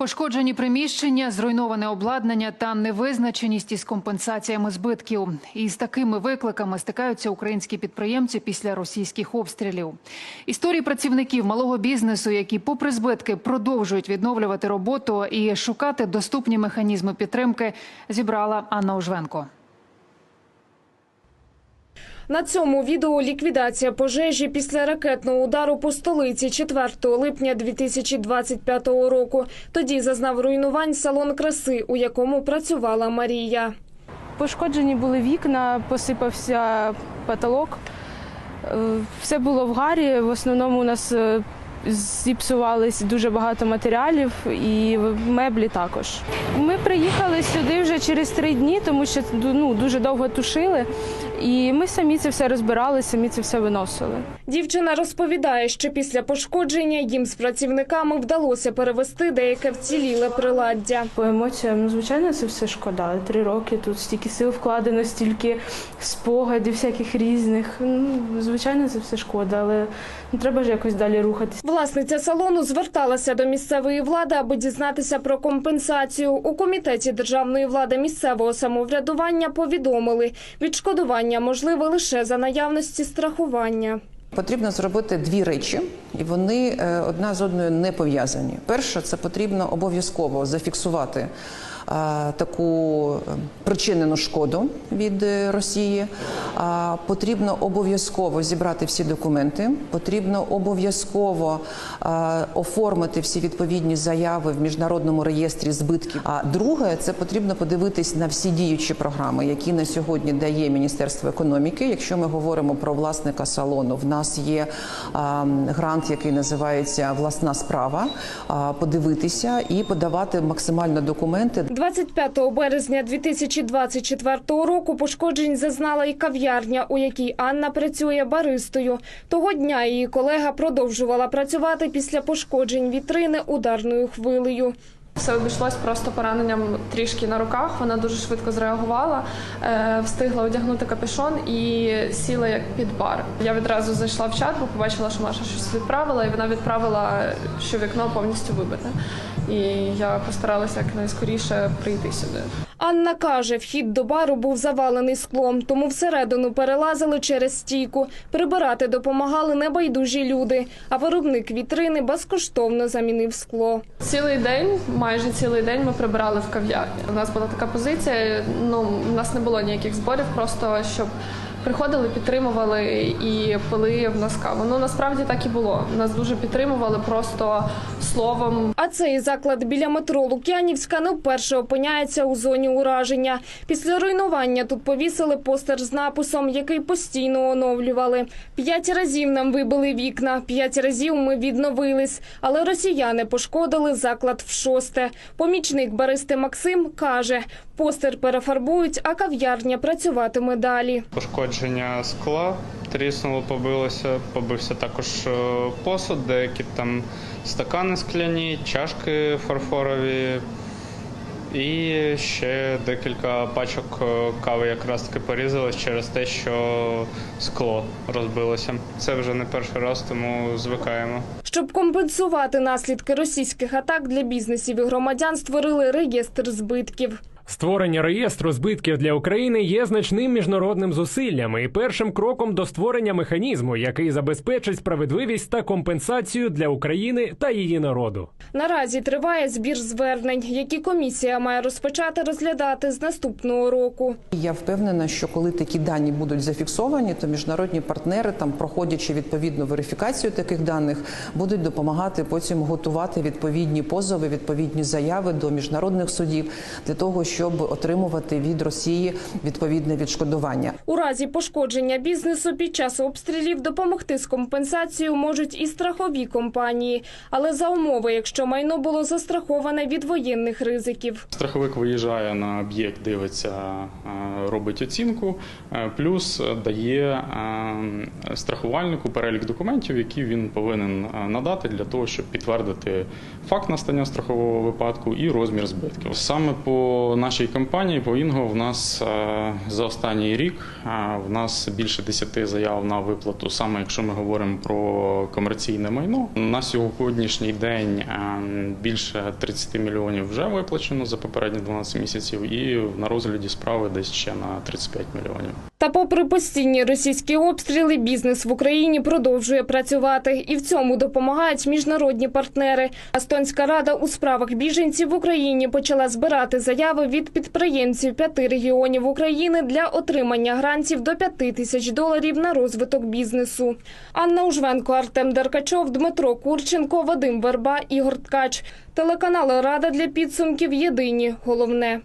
Пошкоджені приміщення, зруйноване обладнання та невизначеність із компенсаціями збитків. І з такими викликами стикаються українські підприємці після російських обстрілів. Історії працівників малого бізнесу, які, попри збитки, продовжують відновлювати роботу і шукати доступні механізми підтримки, зібрала Анна Ожвенко. На цьому відео ліквідація пожежі після ракетного удару по столиці 4 липня 2025 року. Тоді зазнав руйнувань салон краси, у якому працювала Марія. Пошкоджені були вікна, посипався потолок. Е, Все було в гарі. В основному у нас зіпсувались дуже багато матеріалів і меблі також. Ми приїхали сюди вже через три дні, тому що ну, дуже довго тушили. І ми самі це все розбирали, самі це все виносили. Дівчина розповідає, що після пошкодження їм з працівниками вдалося перевести деяке вціліле приладдя. По емоціям, ну, звичайно, це все шкода. Три роки тут стільки сил вкладено, стільки спогадів, всяких різних. Ну, звичайно, це все шкода, але ну, треба ж якось далі рухатись. Власниця салону зверталася до місцевої влади, аби дізнатися про компенсацію. У комітеті державної влади місцевого самоврядування повідомили, відшкодування можливе лише за наявності страхування. Потрібно зробити дві речі, і вони е, одна з одною не пов'язані. Перше, це потрібно обов'язково зафіксувати таку е, причинену шкоду від е, Росії. Потрібно обов'язково зібрати всі документи. Потрібно обов'язково е, оформити всі відповідні заяви в міжнародному реєстрі збитків. А друге, це потрібно подивитись на всі діючі програми, які на сьогодні дає Міністерство економіки. Якщо ми говоримо про власника салону, в нас є грант, який називається Власна справа. Подивитися і подавати максимально документи 25 березня 2024 року пошкоджень зазнала і кав'ярня, у якій Анна працює баристою. Того дня її колега продовжувала працювати після пошкоджень вітрини ударною хвилею. Все обійшлось просто пораненням трішки на руках. Вона дуже швидко зреагувала, е, встигла одягнути капюшон і сіла як під бар. Я відразу зайшла в чат, бо побачила, що Маша щось відправила, і вона відправила, що вікно повністю вибите. І я постаралася якнайскоріше прийти сюди. Анна каже, вхід до бару був завалений склом, тому всередину перелазили через стійку. Прибирати допомагали небайдужі люди, а виробник вітрини безкоштовно замінив скло. Цілий день, майже цілий день, ми прибирали в кав'ярні. У нас була така позиція. Ну у нас не було ніяких зборів, просто щоб. Приходили, підтримували і пили в нас каву. Ну насправді так і було. Нас дуже підтримували просто словом. А цей заклад біля метро Лук'янівська не вперше опиняється у зоні ураження. Після руйнування тут повісили постер з написом, який постійно оновлювали. П'ять разів нам вибили вікна, п'ять разів ми відновились. Але росіяни пошкодили заклад в шосте. Помічник баристи Максим каже, постер перефарбують, а кав'ярня працюватиме далі. Пошкодження скла тріснуло, побилося, побився також е, посуд, деякі там стакани скляні, чашки фарфорові. І ще декілька пачок е, кави якраз таки порізалось через те, що скло розбилося. Це вже не перший раз, тому звикаємо. Щоб компенсувати наслідки російських атак для бізнесів і громадян, створили реєстр збитків. Створення реєстру збитків для України є значним міжнародним зусиллям і першим кроком до створення механізму, який забезпечить справедливість та компенсацію для України та її народу. Наразі триває збір звернень, які комісія має розпочати розглядати з наступного року. Я впевнена, що коли такі дані будуть зафіксовані, то міжнародні партнери, там проходячи відповідну верифікацію таких даних, будуть допомагати потім готувати відповідні позови, відповідні заяви до міжнародних судів для того, щоб отримувати від Росії відповідне відшкодування. У разі пошкодження бізнесу під час обстрілів допомогти з компенсацією можуть і страхові компанії, але за умови, якщо майно було застраховане від воєнних ризиків. Страховик виїжджає на об'єкт, дивиться, е, робить оцінку, е, плюс дає е, страхувальнику перелік документів, які він повинен надати для того, щоб підтвердити факт настання страхового випадку і розмір збитків. Саме по нашій компанії по Інго в нас е, за останній рік е, в нас більше 10 заяв на виплату, саме якщо ми говоримо про комерційне майно. На сьогоднішній день е, більше 30 мільйонів вже виплачено за попередні 12 місяців, і на розгляді справи десь ще на 35 мільйонів. Та попри постійні російські обстріли, бізнес в Україні продовжує працювати. І в цьому допомагають міжнародні партнери. Естонська рада у справах біженців в Україні почала збирати заяви від підприємців п'яти регіонів України для отримання грантів до п'яти тисяч доларів на розвиток бізнесу. Анна Ужвенко, Артем Деркачов, Дмитро Курченко, Вадим Верба, Ігор Ткач. Телеканал Рада для підсумків. Єдині. Головне.